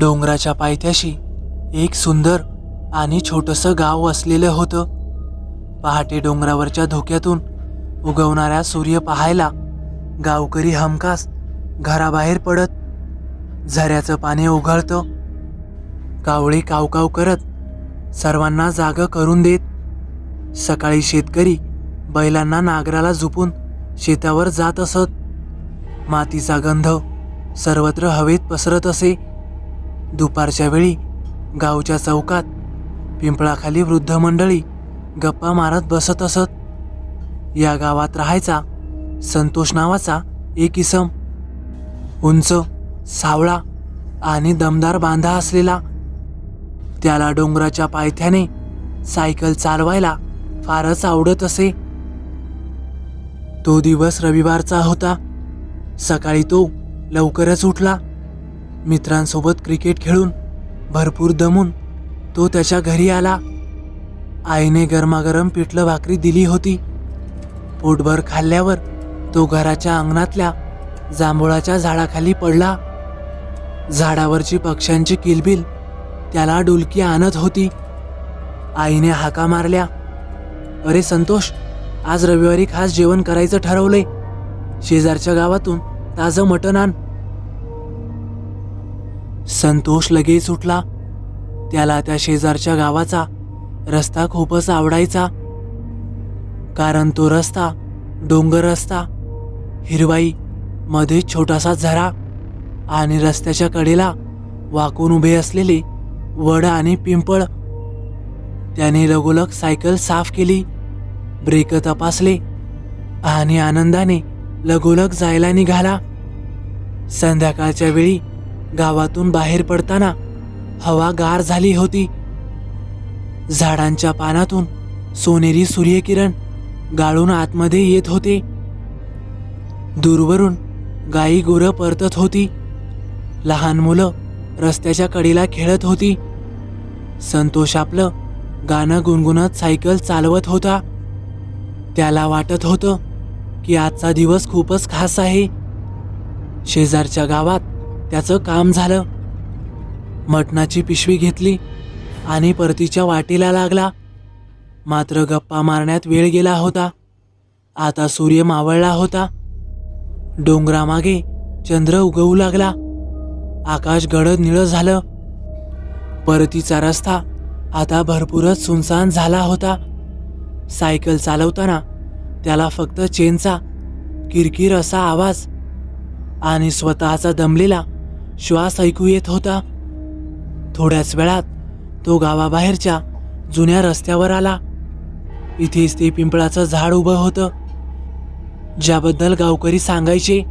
डोंगराच्या पायथ्याशी एक सुंदर आणि छोटंसं गाव वसलेलं होतं. पहाटे डोंगरावरच्या धोक्यातून उगवणाऱ्या सूर्य पाहायला गावकरी हमखास घराबाहेर पडत झऱ्याचं पाणी उघळतं कावळी कावकाव करत सर्वांना जाग करून देत. सकाळी शेतकरी बैलांना नागराला झुपून शेतावर जात असत. मातीचा गंध सर्वत्र हवेत पसरत असे. दुपारच्या वेळी गावच्या चौकात पिंपळाखाली वृद्ध मंडळी गप्पा मारत बसत असत. या गावात राहायचा संतोष नावाचा एक इसम उंच सावळा आणि दमदार बांधा असलेला. त्याला डोंगराच्या पायथ्याने सायकल चालवायला फारच आवडत असे. तो दिवस रविवारचा होता. सकाळी तो लवकरच उठला. मित्रांसोबत क्रिकेट खेळून भरपूर दमून तो त्याच्या घरी आला. आईने गरमागरम पिठलं भाकरी दिली होती. पोटभर खाल्ल्यावर तो घराच्या अंगणातल्या जांभुळाच्या झाडाखाली पडला. झाडावरची पक्ष्यांची किलबिल त्याला डुलकी आणत होती. आईने हाका मारल्या अरे संतोष आज रविवारी खास जेवण करायचं ठरवले शेजारच्या गावातून ताजं मटण आण. संतोष लगेच उठला. त्याला त्या शेजारच्या गावाचा रस्ता खूपच आवडायचा. कारण तो रस्ता डोंगर रस्ता हिरवाई मध्ये छोटासा झरा आणि रस्त्याच्या कडेला वाकून उभे असलेले वड आणि पिंपळ. त्याने लगोलग सायकल साफ केली ब्रेक तपासले आणि आनंदाने लगोलग जायला निघाला. संध्याकाळच्या वेळी गावातून बाहेर पडताना हवा गार झाली होती. झाडांच्या पानातून सोनेरी सूर्यकिरण गाळून आतमध्ये येत होते. दूरवरून गाई गुरं परतत होती. लहान मुलं रस्त्याच्या कडेला खेळत होती. संतोष आपलं गाणं गुणगुणत सायकल चालवत होता. त्याला वाटत होतं की आजचा दिवस खूपच खास आहे. शेजारच्या गावात त्याचं काम झालं. मटणाची पिशवी घेतली आणि परतीच्या वाटेला लागला. मात्र गप्पा मारण्यात वेळ गेला होता. आता सूर्य मावळला होता. डोंगरामागे चंद्र उगवू लागला. आकाश गडद निळं झालं. परतीचा रस्ता आता भरपूरच सुनसान झाला होता. सायकल चालवताना त्याला फक्त चेनचा किरकिर असा आवाज आणि स्वतःचा दमलेला श्वास ऐकू येत होता. थोड्याच वेळात तो गावाबाहेरच्या जुन्या रस्त्यावर आला. इथेच ते पिंपळाचं झाड उभं होतं. ज्याबद्दल गावकरी सांगायचे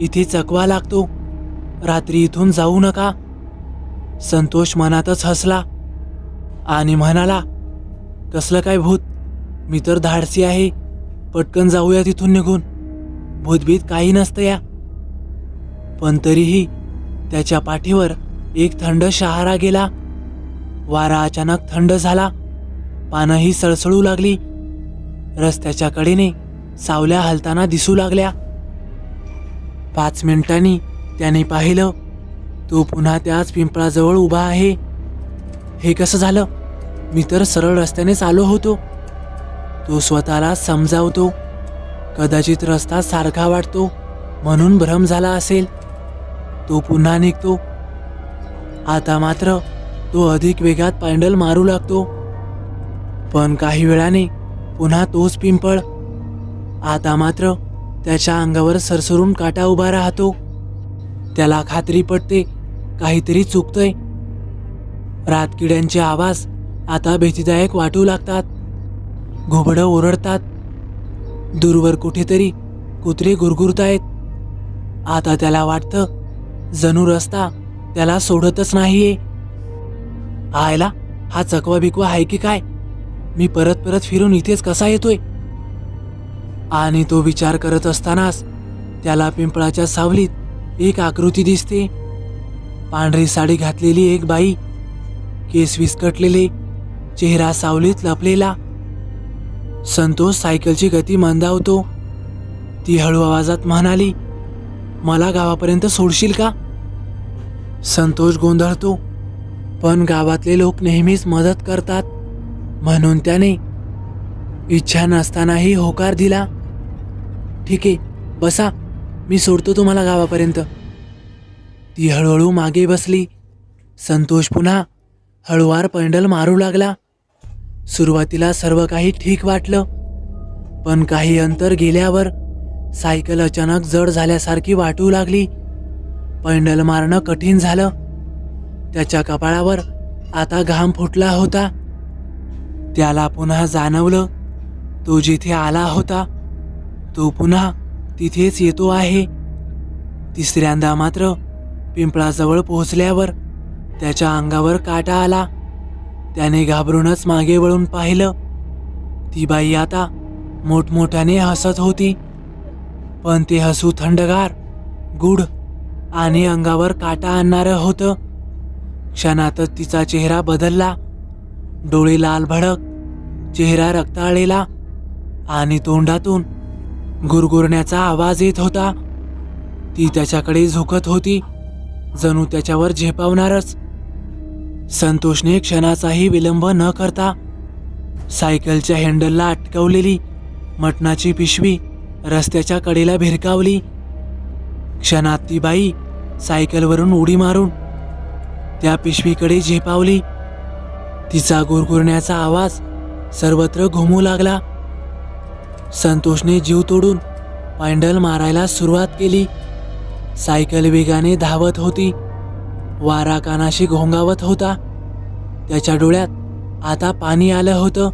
इथे चकवा लागतो. रात्री इथून जाऊ नका. संतोष मनातच हसला आणि म्हणाला कसलं काय भूत? मी तर धाडसी आहे. पटकन जाऊया तिथून निघून. भूतभीत काही नसतं या. पण तरीही त्याच्या पाठीवर एक थंड शहारा गेला. वारा अचानक थंड झाला. पानंही सळसळू लागली. रस्त्याच्या कडेने सावल्या हलताना दिसू लागल्या. पाच मिनिटांनी त्याने पाहिलं तो पुन्हा त्याच पिंपळाजवळ उभा आहे. हे कसं झालं? मी तर सरळ रस्त्यानेच आलो होतो. तो स्वतःला समजावतो. कदाचित रस्ता सारखा वाटतो म्हणून भ्रम झाला असेल. तो पुन्हा निघतो. आता मात्र तो अधिक वेगात पॅन्डल मारू लागतो. पण काही वेळाने पुन्हा तोच पिंपळ. आता मात्र त्याच्या अंगावर सरसरून काटा उभा राहतो. त्याला खात्री पडते काहीतरी चुकतंय. रातकिड्यांचे आवाज आता भीतीदायक वाटू लागतात. घोबडं ओरडतात. दूरवर कुठेतरी कुत्रे गुरगुरतायत. आता त्याला वाटतं जणू रस्ता त्याला सोडतच नाहीये. आयला हा चकवा बिकवा आहे की काय? मी परत परत फिरून इथेच कसा येतोय? आणि तो विचार करत असतानाच त्याला पिंपळाच्या सावलीत एक आकृती दिसते. पांढरी साडी घातलेली एक बाई केस विस्कटलेले चेहरा सावलीत लपलेला. संतोष सायकलची गती मंदावतो. ती हळू आवाजात म्हणाली मला गावापर्यंत सोडशील का? संतोष गोंधळतो पण गावातले लोक नेहमीच मदत करतात. म्हणून त्याने इच्छा नसतानाही होकार दिला. ठीक आहे बसा. मी सोडतो तुम्हाला गावापर्यंत. ती हळूहळू मागे बसली. संतोष पुन्हा हळुवार पैंडल मारू लागला. सुरुवातीला सर्व काही ठीक वाटलं. पण काही अंतर गेल्यावर सायकल अचानक जड झाल्यासारखी वाटू लागली. पैंडल मारणं कठीण झालं. त्याच्या कपाळावर आता घाम फुटला होता. त्याला पुन्हा जाणवलं तो जिथे आला होता तो पुन्हा तिथेच येतो आहे. तिसऱ्यांदा मात्र पिंपळाजवळ पोहोचल्यावर त्याच्या अंगावर काटा आला. त्याने घाबरूनच मागे वळून पाहिलं. ती बाई आता मोठमोठ्याने हसत होती. पण ते हसू थंडगार गुढ आणि अंगावर काटा आणणारं होतं. क्षणातच तिचा चेहरा बदलला. डोळे लाल भडक चेहरा रक्ताळलेला आणि तोंडातून गुरगुरण्याचा आवाज येत होता. ती त्याच्याकडे झोकत होती. जणू त्याच्यावर झेपावणारच. संतोषने क्षणाचाही विलंब न करता सायकलच्या हँडलला अटकवलेली मटणाची पिशवी रस्त्याच्या कडेला भिरकावली. क्षणात ती बाई सायकलवरून उडी मारून त्या पिशवीकडे झेपावली. तिचा गुरगुरण्याचा आवाज सर्वत्र घुमू लागला. संतोषने जीव तोडून पायंडल मारायला सुरुवात केली. सायकल वेगाने धावत होती. वारा कानाशी घोंगावत होता. त्याच्या डोळ्यात आता पाणी आलं होतं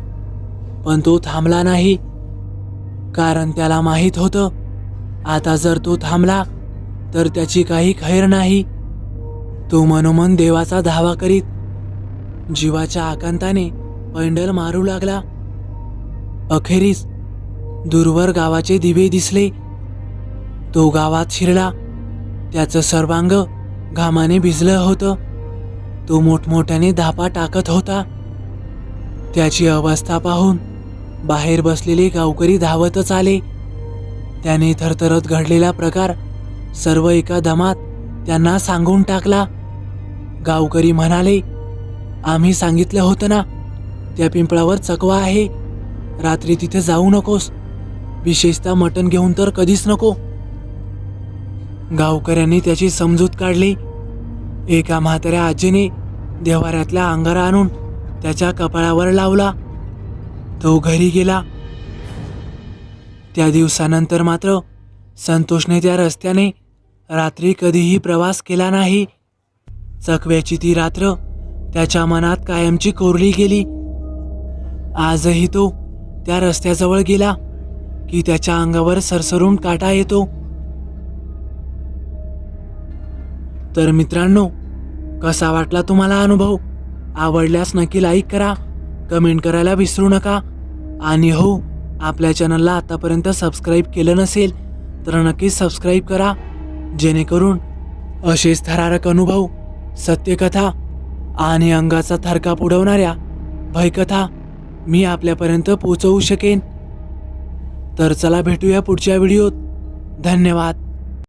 पण तो थांबला नाही. कारण त्याला माहीत होतं आता जर तो थांबला तर त्याची काही खैर नाही. तो मनोमन देवाचा धावा करीत जीवाच्या आकांताने पैंडल मारू लागला. अखेरीस दूरवर गावाचे दिवे दिसले. तो गावात शिरला. त्याचं सर्वांग घामाने भिजलं होतं. तो मोठमोठ्याने धापा टाकत होता. त्याची अवस्था पाहून बाहेर बसलेले गावकरी धावतच आले. त्याने थरथरत घडलेला प्रकार सर्व एका दमात त्यांना सांगून टाकला. गावकरी म्हणाले आम्ही सांगितलं होतं ना त्या पिंपळावर चकवा आहे. रात्री तिथे जाऊ नकोस. विशेषतः मटण घेऊन तर कधीच नको. गावकऱ्यांनी त्याची समजूत काढली. एका म्हाताऱ्या आजीने देवाऱ्यातला अंगारा आणून त्याच्या कपाळावर लावला. तो घरी गेला. त्या दिवसानंतर मात्र संतोषने त्या रस्त्याने रात्री कधीही प्रवास केला नाही. चकव्याची ती रात्र त्याच्या मनात कायमची कोरली गेली. आजही तो त्या रस्त्याजवळ गेला की त्याच्या अंगावर सरसरून काटा येतो. तर मित्रांनो कसा वाटला तुम्हाला अनुभव? आवडल्यास नक्की लाईक करा कमेंट करायला विसरू नका. आणि हो आपल्या चॅनलला आतापर्यंत सबस्क्राईब केलं नसेल तर नक्कीच सबस्क्राईब करा. जेणेकरून असेच थरारक अनुभव सत्यकथा आणि अंगाचा थरकाप उडवणाऱ्या भयकथा मी आपल्यापर्यंत पोचवू शकेन. तर चला भेटूया पुढच्या व्हिडिओत. धन्यवाद.